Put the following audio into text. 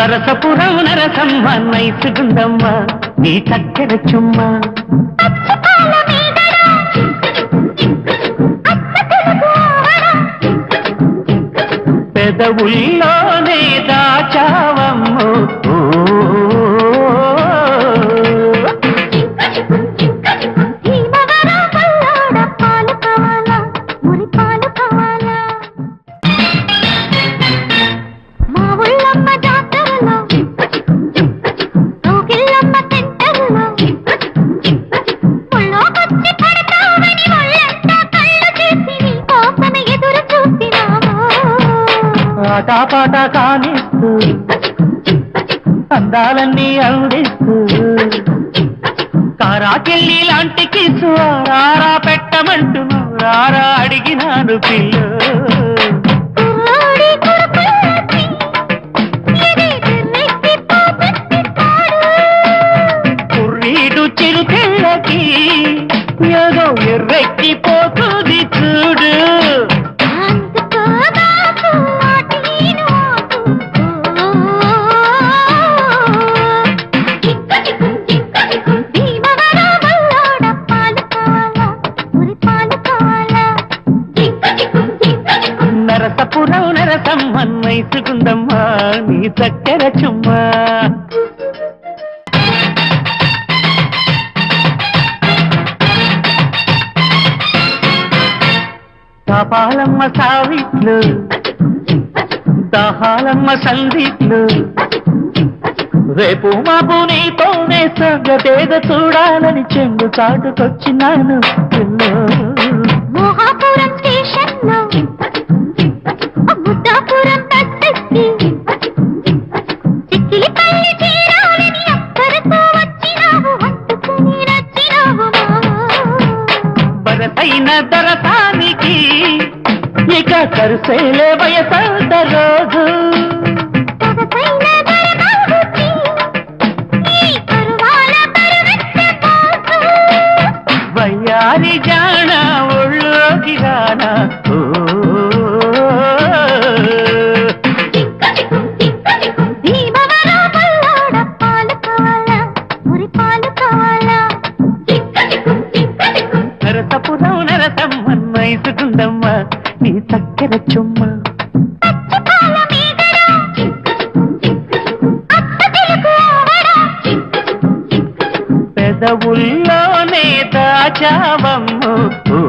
నరసపురం నరసమ్మ నైసుగుందమ్మ నీ చక్కెర చుమ్మ. పెదవుల్లోనే ఆటాపాట కానిస్తూ అందాలన్నీ అందిస్తూ కారాకెళ్ళి లాంటి కిసు రారా పెట్టమంటూ రారా అడిగినాను పిల్ల. కుర్రోడి కురుకులకి నరసపురం నరసమ్మ మైసుకుందమ్మా నీ చక్కెర చుమ్మా తపాలమ్మ సావిట్లు దహాలమ్మ సందిట్లు రేపు మాపు నీతోనే సంగతేద చూడాలని చెంగు చాటుకొచ్చినాను పిల్లో. బరసైన దరసానికి ఇక కరుసేలే వయసంత రోజు. వయ్యారి జాణ ఒళ్ళోకి రాన ఓ. మైసుకుందమ్మ నీ చక్కెర చుమ్మ పెదవుల్లోనే దాచావమ్మ ఓ.